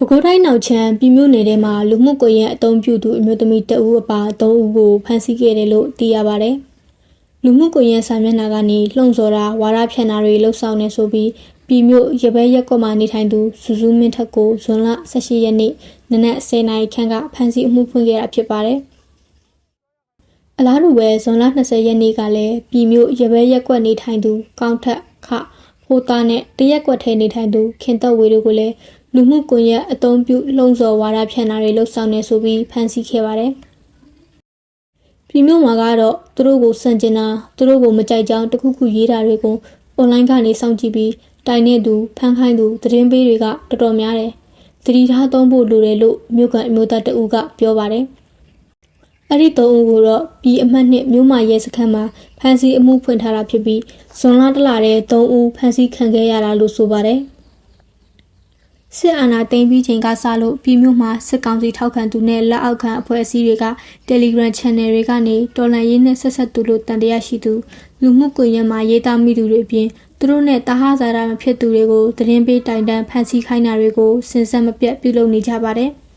ကိုးတိုင်းနောက်ချမ်းပြည်မြို့နယ်ထဲမှာလူမှုကွန်ရက်အသုံးပြုသူအမျိုးသမီးတဦးအပါ၃ဦးကိုဖမ်းဆီးခဲ့တယ်လို့သိရပါဗျ။လူမှုကွန်ရက်စာမျက်နှာကနေလှုံ့ဆော်တာဝါဒဖြန့်တာတွေလှုပ်ဆောင်နေဆိုပြီးပြည်မြို့ရပဲရက်ကွက်မှာနေထိုင်သူစူးစူးမင်းထက်ကိုဇွန်လ18ရက်နေ့နနက်10:00နာရီခန့်ကဖမ်းဆီးအမှုဖွင့်ခဲ့တာဖြစ်ပါတယ်။အလားတူပဲဇွန်လ20ရက်နေ့ကလည်းပြည်မြို့ရပဲရက်ကွက်နေထိုင်သူကောင်းထက်ခဖိုးသားနဲ့တရက်ကွက်ထဲနေထိုင်သူခင်သက်ဝေတို့ကိုလည်း လူမှုကွန်ရက်အသုံးပြုလှုံ့ဆော်ဝါဒဖြန့်တာတွေလှုပ်ဆောင်နေဆိုပြီးဖမ်းဆီးခဲ့ပါတယ်။ပြည်မြို့မှာကတော့သူတို့ကိုစန့်ကျင်တာသူတို့ကိုမကြိုက်ကြောင်းတခုခုရေးတာတွေကိုအွန်လိုင်းကနေစောင့်ကြည့်ပြီးတိုင်နေသူဖန်ခိုင်းသူသတင်းပေးတွေကတော်တော်များတယ်။သတိထားသုံးဖို့လိုတယ်လို့မြို့ကန်အမျိုးသားတအူးကပြောပါတယ်။အဲ့ဒီသုံးဦးကိုတော့ပြည်အမှတ်နှစ်မြို့မရဲစခန်းမှာဖမ်းဆီးအမှုဖွင့်ထားတာဖြစ်ပြီးဇွန်လတလတဲ့သုံးဦးဖမ်းဆီးခံခဲ့ရတာလို့ဆိုပါတယ်။ စစ်အာဏာသိမ်းပြီးချိန်ကစလို့ပြည်မြို့မှာစစ်ကောင်စီထောက်ခံသူနဲ့လက်အောက်ခံအဖွဲ့အစည်းတွေက Telegram Channel တွေကနေတော်လှန်ရေးနဲ့ဆက်ဆက်သူလို့တန်တရားရှိသူလူမှုကွန်ရက်မှာရေးသားမိသူတွေအပြင်သူတို့နဲ့တာဟဇာတာမဖြစ်သူတွေကိုသတင်းပေးတိုင်တန်းဖန်ဆီးခိုင်းတာတွေကိုစင်စက်မပြတ်ပြုလုပ်နေကြပါတယ်။